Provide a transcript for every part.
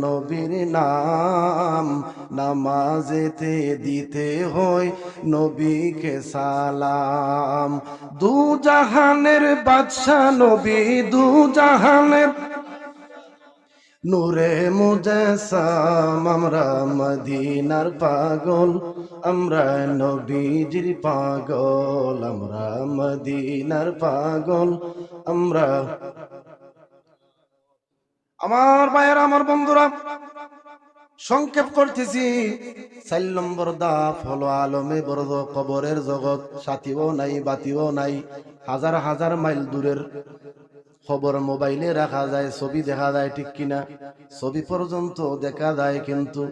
নবীর নাম নামাজেতে দিতে হয়, নবীকে সালাম। দু জাহানের বাদশা নবী, দু জাহানের নূরে মুজাসাম আমরা মদিনার পাগল, আমরা নবীজির পাগল। আমরা মদিনার পাগল, আমরা আমার ভাইয়ের, আমার বন্ধুরা, সংক্ষেপ করতেছি। চার নম্বর দাপ হলো আলমে বড় কবরের জগৎ, সাথীও নাই, বাতিও নাই, হাজার হাজার মাইল দূরের খবর মোবাইলে রাখা যায়, ছবি দেখা যায় ঠিক কিনা, ছবি পর্যন্ত দেখা যায় কিন্তু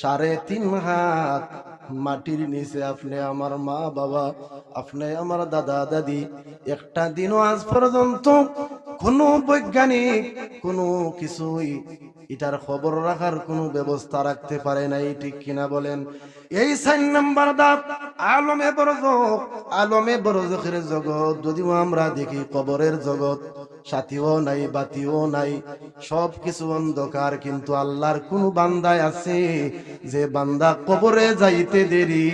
সাড়ে তিন হাত মাটির নিচে আপনি আমার মা বাবা, আপনি আমার দাদা দাদি। একটা দিনও আজ পর্যন্ত কোনো বৈজ্ঞানিক কোনো কিছুই এটার খবর রাখার কোনো ব্যবস্থা রাখতে পারে নাই, ঠিক কিনা বলেন? এই সাইন নাম্বার দাপ আলমে বরজক, আলমে বরজকের জগৎ, যদিও আমরা দেখি কবরের জগৎ। সাথীও নাই, বাতিও নাই সব কিছু অন্ধকার, কিন্তু আল্লাহর কোন বান্দায় আছে। যে বান্দা কবরে যাইতে দেরি,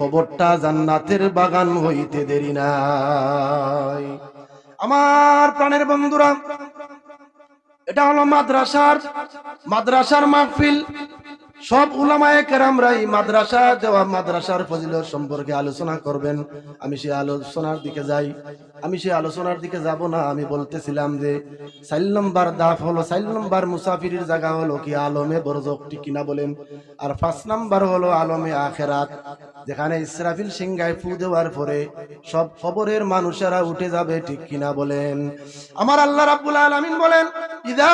কবরটা জান্নাতের বাগান হইতে দেরি নাই। আমার প্রাণের বন্ধুরা, এটা হলো মাদ্রাসার মাদ্রাসার মাহফিল। সব উলামায়ে কেরামরা এই মাদ্রাসা দেওয়া মাদ্রাসার ফজিলত সম্পর্কে আলোচনা করবেন। আমি সেই আলোচনার দিকে যাই। আমি সেই আলোচনার দিকে যাব না। আমি বলতেছিলাম যে চাইল নম্বর দাফ হলো চাইল নম্বর মুসাফিরের জায়গা হলো কি আলমে বরজক বরজকটি কিনা বলেন? আর পাঁচ নাম্বার হলো আলমে আখেরাত, যেখানে ইসরাফিল সিংগায় ফু দেওয়ার পরে সব খবরের মানুষেরা উঠে যাবে, ঠিক কিনা বলেন? আমার আল্লাহ রাব্বুল আলামিন বলেন, ইদা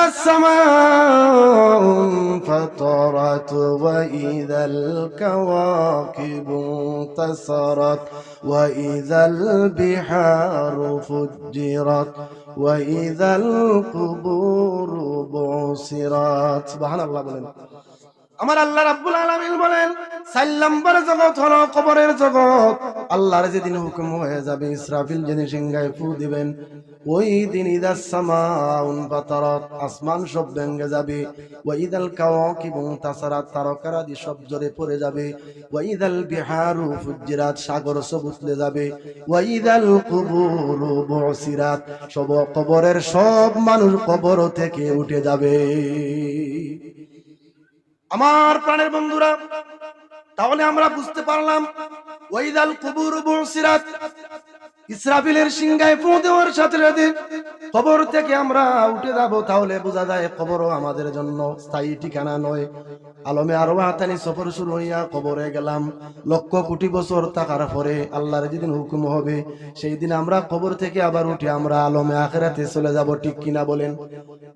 عطرت وإذا الكواكب انتصرت وإذا البحار فجرت وإذا القبور بعصرت سبحان الله আমার আল্লাহ রাব্বুল আলামিন বলেন, চার নম্বর জগৎ হলো কবরের জগৎ। আল্লাহর যেদিন হুকুম হয়ে যাবে, ইসরাফিল যিনি সিংহায় ফু দিবেন, ওই দিন ইদাস সামাউন ফাতারাত আসমান সব ভেঙে যাবে। ওয়া ইদাল কাওয়াকিবু তাসারাত, তারকারাদি সব জরে পড়ে যাবে। ওয়া ইদাল বিহারু ফুজ্জিরাত, সাগর সব উতলে যাবে। ওয়া ইদাল কুবুরু বুসিরাত, সব কবরের সব মানুষ কবর থেকে উঠে যাবে। আমার প্রাণের বন্ধুরা, তাহলে আমরা বুঝতে পারলাম, ওয়াইদাল কুবুর বুসিরাত ইসরাফিলের সিংহায় দেওয়ার সাথে সাথে কবর থেকে আমরা উঠে যাব, তাহলে বোঝা যায় কবরও আমাদের জন্য স্থায়ী ঠিকানা নয়। আলমে আরও হাতানি সফর শুরু হইয়া কবরে গেলাম। লক্ষ কোটি বছর থাকার পরে আল্লাহর যেদিন হুকুম হবে, সেই দিন আমরা কবর থেকে আবার উঠে আমরা আলমে আখেরাতে চলে যাব, ঠিক কিনা বলেন?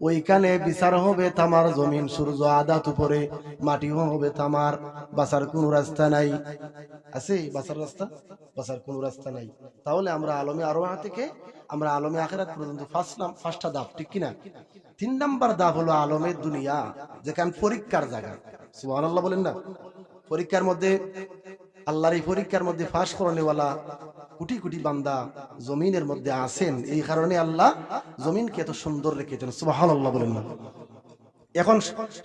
ওইখানে বিচার হবে তামার জমিন, সূর্য, আদাত উপরে, মাটিও হবে তামার। বাসার কোনো রাস্তা নাই। আছে বাসার রাস্তা? বাসার কোনো রাস্তা নাই। তাহলে আমরা আলমে আরোহা থেকে আমরা আলমে আখেরাত পর্যন্ত ফার্স্ট নাম ফার্স্টটা দাপ ঠিক কিনা? তিন নাম্বার দাপ হলো আলমের দুনিয়া, যেখানে পরীক্ষার জায়গা। সুবহানাল্লাহ বলেন না? পরীক্ষার মধ্যে, আল্লাহর এই পরীক্ষার মধ্যে ফাঁস করণেওয়ালা কোটি কোটি বান্দা জমিনের মধ্যে আছেন, এই কারণে আল্লাহ জমিনকে এত সুন্দর রেখেছেন। সুবহানাল্লাহ বলেন না। এখন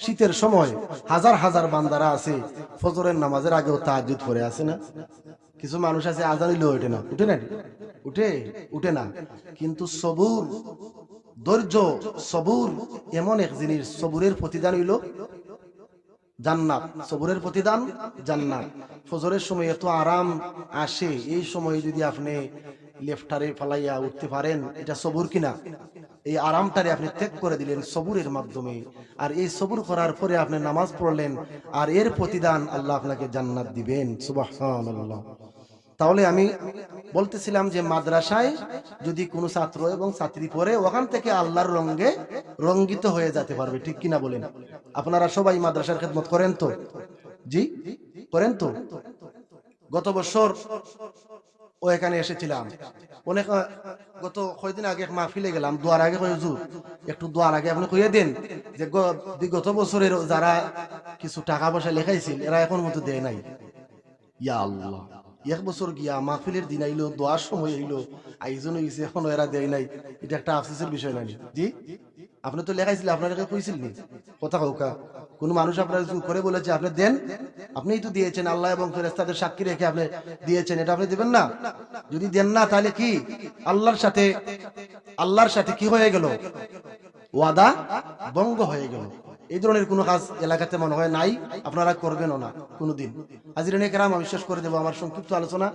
শীতের সময় হাজার হাজার বান্দারা আছে, ফজরের নামাজের আগেও তাহাজ্জুদ পড়ে আছে না? কিছু মানুষ আছে, আজান দিলেও ওঠে না। উঠে না? উঠে? উঠে না। কিন্তু সবুর, ধৈর্য, সবুর, এমন এক জিনিস, সবুরের প্রতিদান হইল জান্নাত, সবুরের প্রতিদান জান্নাত। ফজরের সময় এত আরাম আসে, এই সময় যদি আপনি লেফটারে ফালাইয়া উঠতে পারেন, এটা সবুর কিনা? এই আরামটারে আপনি ত্যাগ করে দিলেন সবুরের মাধ্যমে। আর এই সবুর করার পরে আপনি নামাজ পড়লেন, আর এর প্রতিদান আল্লাহ আপনাকে জান্নাত দিবেন। সুবহানাল্লাহ। তাহলে আমি বলতেছিলাম যে মাদ্রাসায় যদি কোনো ছাত্র এবং ছাত্রী পড়ে, ওখান থেকে আল্লাহর রঙ্গে রঙ্গিত হয়ে যেতে পারবে। ঠিক কিনা বলেন? আপনারা সবাই মাদ্রাসার খেদমত করেন তো? জি? করেন তো? গত বছর ও এখানে এসেছিলাম। অনেক গত কয়দিন আগে এক মাহফিলে গেলাম। দোয়ার আগে কয়ে একটু দোয়ার আগে আপনি কইয়ে দেন যে গ- বিগত বছরের যারা কিছু টাকা পয়সা লেখাইছিল, এরা এখন মতো দেয় নাই। ইয়া আল্লাহ। এক বছর গিয়া মাহফিলের দিন আইলো, দোয়ার সময় আইলো আইজন হইছে, এখন এরা দেয় নাই। এটা একটা আফসোসের বিষয় নাই জি? আপনি তো লেখাইছিল আপনার কইছিল নি কথা কৌকা কোন মানুষ আপনার করে বলেছে আপনি দেন, আপনিই তো দিয়েছেন, আল্লাহ এবং ফেরেস্তাদের সাক্ষী রেখে আপনি দিয়েছেন, এটা আপনি দিবেন না। যদি দেন না, তাহলে কি? আল্লাহর সাথে আল্লাহর সাথে কি হয়ে গেল? ওয়াদা ভঙ্গ হয়ে গেল। এই ধরনের কোনো কাজ এলাকাতে মনে হয় নাই, আপনারা করবেনও না কোনোদিন। হাজিরানে কেরাম, আমি শেষ করে দেবো আমার সংক্ষিপ্ত আলোচনা।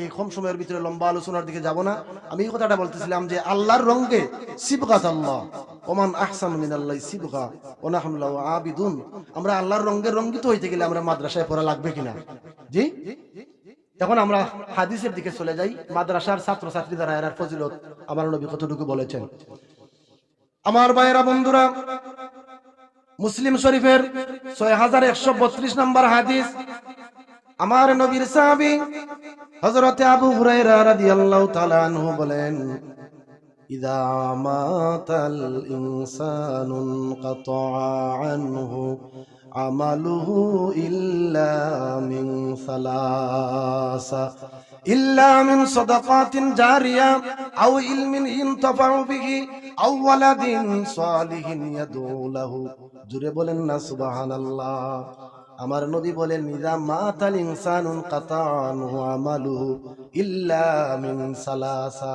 এই কম সময়ের ভিতরে লম্বা আলোচনার দিকে যাব না। আমি এই কথাটা বলতেছিলাম যে আল্লাহর রঙ্গে আল্লাহ। ওমান আহসান আবিদুন। আমরা আল্লাহর রঙ্গে রঙ্গিত হইতে গেলে আমরা মাদ্রাসায় পড়া লাগবে কিনা? জি? এখন আমরা হাদিসের দিকে চলে যাই। মাদ্রাসার ছাত্র ছাত্রী দ্বারা এর ফজিলত আমার নবী কতটুকু বলেছেন? আমার ভাইয়েরা, বন্ধুরা মুসলিম শরীফের ছয় হাজার একশো বত্রিশ নম্বর হাদিস। আমার নবীর সাহাবি হজরতে আবু হুরাইরা রাদিয়াল্লাহু তাআলা বলেন ইদা মাতাল ইনসানু কাতা আনহু আমালুহু ইল্লা মিন সালাসা ইল্লা মিন সাদাকাতিন জারিয়া আও ইলমিন ইনতাফাউ বিহি আও ওয়ালাদিন সালিহিন ইয়াদউ লাহু জুড়ে বলেন না সুবহানাল্লাহ। আমার নবী বলেন নিদা মাতাল ইনসানুন কাতানহু আমালুহু ইল্লা মিন সালাসা।